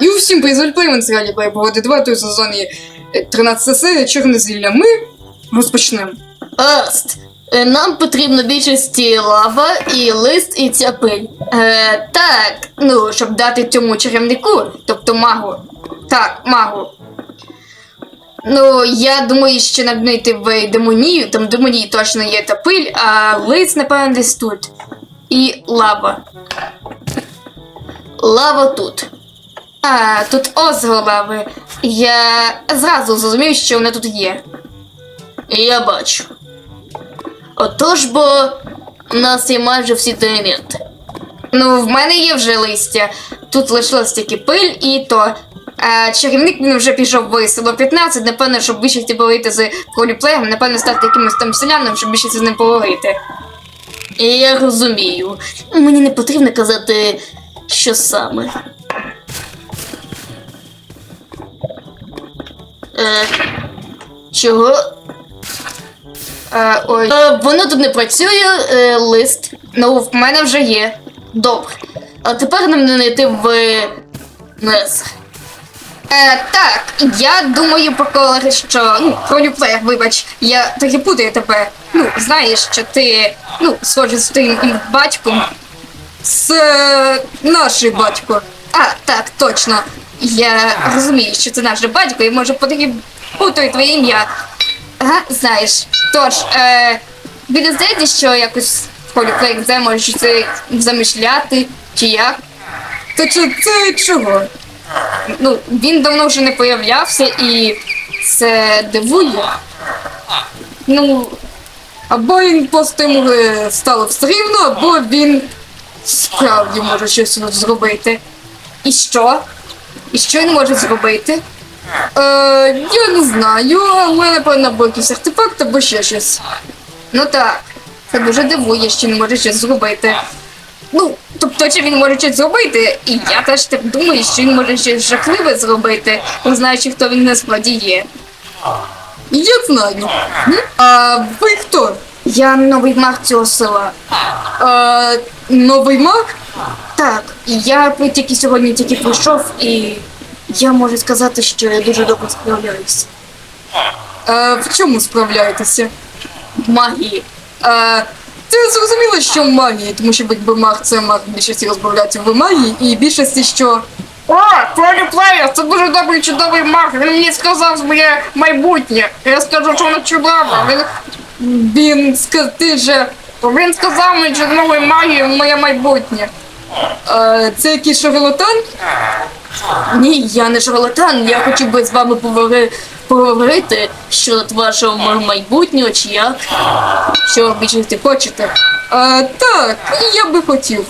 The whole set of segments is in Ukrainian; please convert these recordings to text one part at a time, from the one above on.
І усім призвольплеймен з Ралі Плейбороди 2 той сезон і е, 13 серія Чорне зілля. Ми розпочнемо. Аст. Е, Нам потрібно більшості лава і лист і ця пиль. Е, так, ну, щоб дати цьому чарівнику, тобто магу. Так, магу. Ну, я думаю, що йти в демонію, там демонії точно є та пиль, а лист, напевно, десь тут. І лава. Лава тут. А, тут озеро лави. Я зразу зрозумів, що вона тут є. Я бачу. Отож бо у нас є майже всі елементи. Ну, в мене є вже листя. Тут лишилось тільки пиль і то. А чарівник він вже пішов в 15, напевно, щоб більшості поговорити з коліплеєм, напевно, стати якимось там селяном, щоб більше з ним поговорити. Я розумію. Мені не потрібно казати, що саме. Е, чого? Е, ой. Е, воно тут не працює, е, лист. Ну, в мене вже є. Добре. А тепер нам не знайти в Нес. Е, так, я думаю про що. Ну, про люплеєр, вибач, я трохи путаю тебе. Ну, знаєш, що ти, ну, схожий з твоїм батьком. З е, наший батько. А, так, точно. Я розумію, що це наш батько, і може потрібно путаю твоє ім'я. Ага, знаєш. Тож, е, біля здається, що якось в полі проєкт може це замишляти, чи як. Та чи це чого? Ну, він давно вже не появлявся і це дивує. Ну, Або він просто е, стало все рівно, або він справді може щось зробити. І що? І що він може зробити? Е, я не знаю, але напевно або якийсь артефакт, або ще щось. Ну так, це дуже дивує, що він може щось зробити. Ну, тобто, чи він може щось зробити, і я теж так думаю, що він може щось жахливе зробити, не знаючи, хто він насправді є. Я знаю. А ви хто? Я новий маг цього села. Е, новий маг? Так, я тільки сьогодні тільки прийшов, і я можу сказати, що я дуже добре справляюся. Е, в чому справляєтеся? В магії. Е, це зрозуміло, що в магії, тому що якби маг це маг більшості розбавляється в магії, і більшості, що О, Плеєр, це дуже добрий чудовий маг. Він мені сказав моє майбутнє. Я скажу, що воно чудово. Він, він сказати же. він сказав мені, нової магії моє майбутнє. Е, це якийсь шарлатан? Ні, я не шарлатан, я хотів би з вами поговорити щодо вашого майбутнього чи як. Що більше хочете. Е, так, я би хотів.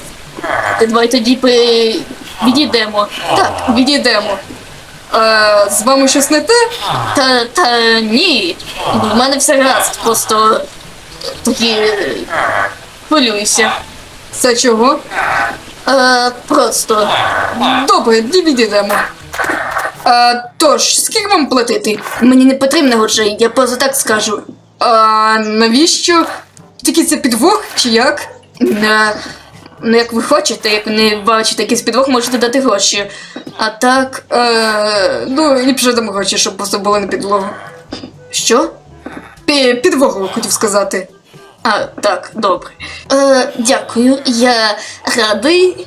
Давай тоді відійдемо. Так, відійдемо. Е, з вами щось не те? Та, та ні. В мене все гаразд, просто е, хвилююся. Це чого? Е, просто. Добре, відійдемо. Е, тож, скільки вам платити? Мені не потрібно грошей, я просто так скажу. А навіщо? Тільки це підвох чи як? Не, ну як ви хочете, як не бачите якийсь підвох, можете дати гроші. А так. Е, ну, ліпше дамо гроші, щоб просто було на підлогу. Що? Підвогу, хотів сказати. А, так, добре. Е, дякую, я радий.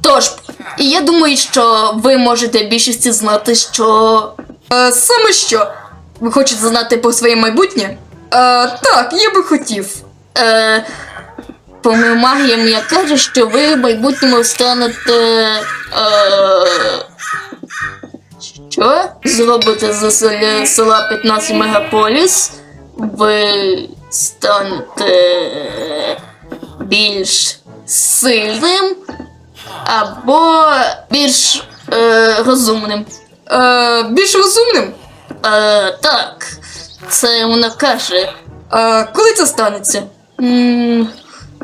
Тож, я думаю, що ви можете більшості знати, що. Е, саме що? Ви хочете знати про своє майбутнє? Е, так, я би хотів. Е, по моїм магія мені каже, що ви в майбутньому станете. Е, що? Зробите з села 15 Мегаполіс. Ви станете більш сильним або більш е, розумним. Е, більш розумним? Е, так, це вона каже. Е, коли це станеться? М,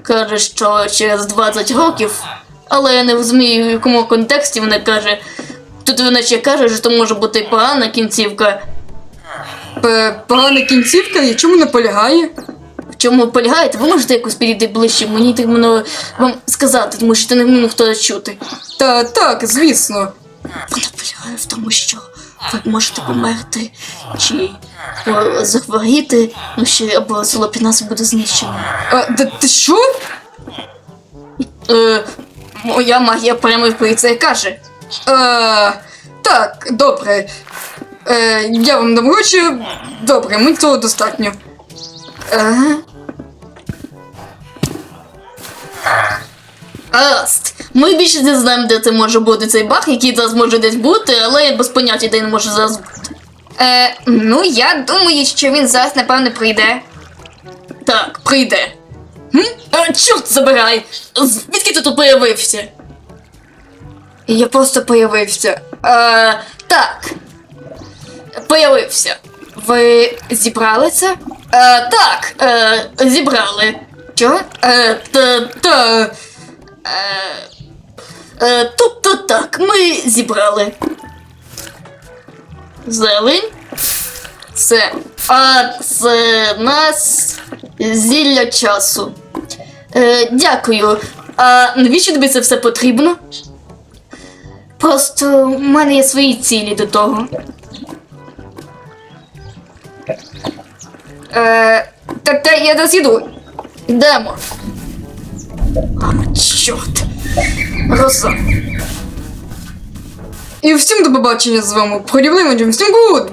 Каже, що через 20 років, але я не розумію, в якому контексті вона каже. Тут вона ще каже, що то може бути погана кінцівка. П- Погана кінцівка, і чому не полягає? В чому полягаєте? Ви можете якось підійти ближче, мені так воно вам сказати, тому що це не ну, хто чути. Та так, звісно. Вона полягає в тому, що ви можете померти чи захворіти, ну ще або село під нас буде знищено. А, ти, ти що? Е, моя магія прямо це і каже. Е, так, добре. Е, я вам гроші. Добре, мені цього достатньо. Ага. Гаразд. Ми більше не знаємо, де це може бути цей баг, який зараз може десь бути, але я без поняття, де він може зараз бути. Е, ну, я думаю, що він зараз, напевне, прийде. Так, прийде. Хм? А, чорт забирай! Звідки ти тут появився? Я просто появився. Е, так. Появився. Ви зібрали це? Е, так, е, зібрали. Що? Е, та, та, е, е, тобто так, ми зібрали. Зелень. Це. А це нас зілля часу. Е, дякую. А навіщо тобі це все потрібно? Просто в мене є свої цілі до того. Е, та, та я досіду. Йдемо. А, чорт. Роза. І всім до побачення з вами. Продівним всім гуд!